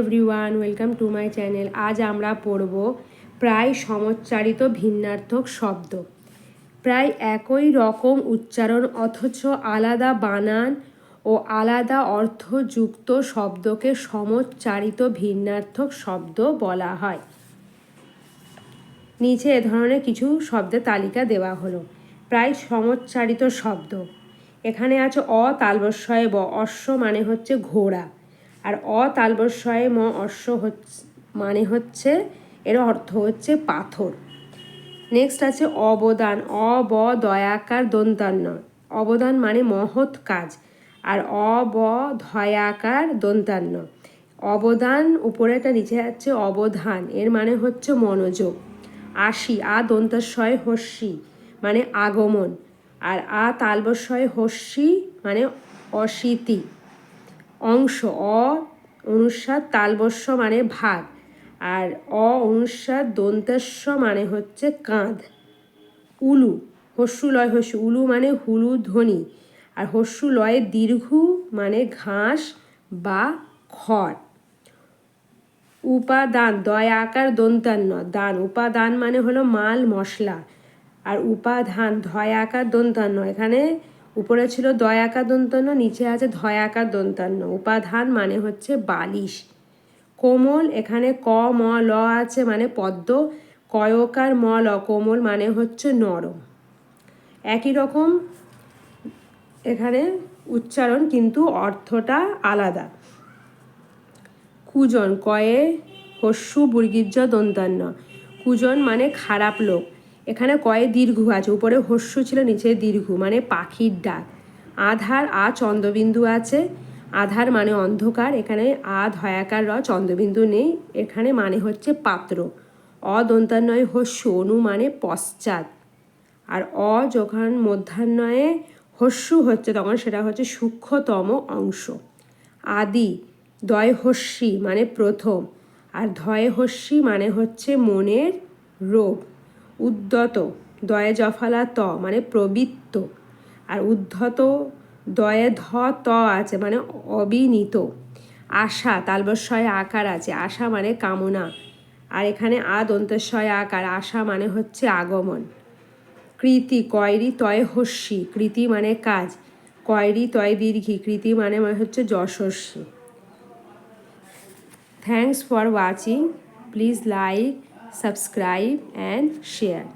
Everyone welcome to my channel আজ আমরা পড়ব প্রায় সমচ্চারিত ভিন্নার্থক শব্দ। প্রায় একই রকম উচ্চারণ, অথচ আলাদা বানান ও আলাদা অর্থযুক্ত শব্দকে সমচ্চারিত ভিন্নার্থক শব্দ বলা হয়। নিচে এ ধরনের কিছু শব্দের তালিকা দেওয়া হলো। প্রায় সমচ্চারিত শব্দ। এখানে আছে অ তালবস্বয়ে ব, অশ্ব মানে হচ্ছে ঘোড়া। আর অ ম অশ্ব হচ্ছে মানে হচ্ছে, এর অর্থ হচ্ছে পাথর। নেক্সট আছে অবদান অব দয়াকার দন্তান্ন। অবদান মানে মহৎ কাজ, আর অব ধয়াকার দন্তান্ন। অবদান উপরেটা নিচে যাচ্ছে অবধান, এর মানে হচ্ছে মনোযোগ। আশি আ দন্তাশয় হস্যি মানে আগমন। আর আ তালবস্বয় হস্যি মানে অশীতি। অংশ অ অনুসার তালবস্য মানে ভাগ, আর অ অনুসার দন্তাস্য মানে হচ্ছে কাঁধ। উলু, হস্যু লয় হস্যু, উলু মানে হুলু ধ্বনি, আর হস্যু লয়ে দীর্ঘ মানে ঘাস বা খড়। উপাদান, দয়, আকার, দন্তান্ন। দান, উপাদান মানে হলো মাল, মশলা, আর উপাধান, ধয়, আকার, দন্তান্ন। এখানে উপরে ছিল দয়াকার দন্তান্ন নিচে আছে ধয়াকার দন্তান্ন উপাধান মানে হচ্ছে বালিশ। কোমল, এখানে ক, ম, ল আছে মানে পদ্ম কয়কার ম, ল, কোমল মানে হচ্ছে নরম। একই রকম এখানে উচ্চারণ, কিন্তু অর্থটা আলাদা। কুজন, কয়ে, হস্যু বুর্গিজ্জ দন্তান্ন। কুজন মানে খারাপ লোক। এখানে কয়ে দীর্ঘ আছে, উপরে হস্যু ছিল, নিচে দীর্ঘ মানে পাখির ডাক। আধার, আ চন্দ্রবিন্দু আছে। আধার মানে অন্ধকার, এখানে আ ধয়াকার র, চন্দ্রবিন্দু নেই। এখানে মানে হচ্ছে পাত্র। অদন্তান্বয় হস্য, অনু মানে পশ্চাৎ। আর অ যখন মধ্যাহ্নয়ে হস্যু হচ্ছে, তখন সেটা হচ্ছে সূক্ষ্মতম অংশ। আদি, দয় হস্যি মানে প্রথম। আর ধয়ে হস্যি মানে হচ্ছে মনের রোগ। উদ্যত দয়ে জফালা ত মানে প্রবৃত্ত। আর উদ্ধত, দয়ে ধ, ত আছে মানে অবিনীত। আশা তালবস্বয় আকার আছে। আশা মানে কামনা। আর এখানে আ দন্তস্বয় আকার। আশা মানে হচ্ছে আগমন। কৃতি, কয়রি, তয় হস্যি। কৃতি মানে কাজ। কয়রি, তয় দীর্ঘি। কৃতি মানে হচ্ছে যশস্বী। Thanks for watching please like subscribe and share.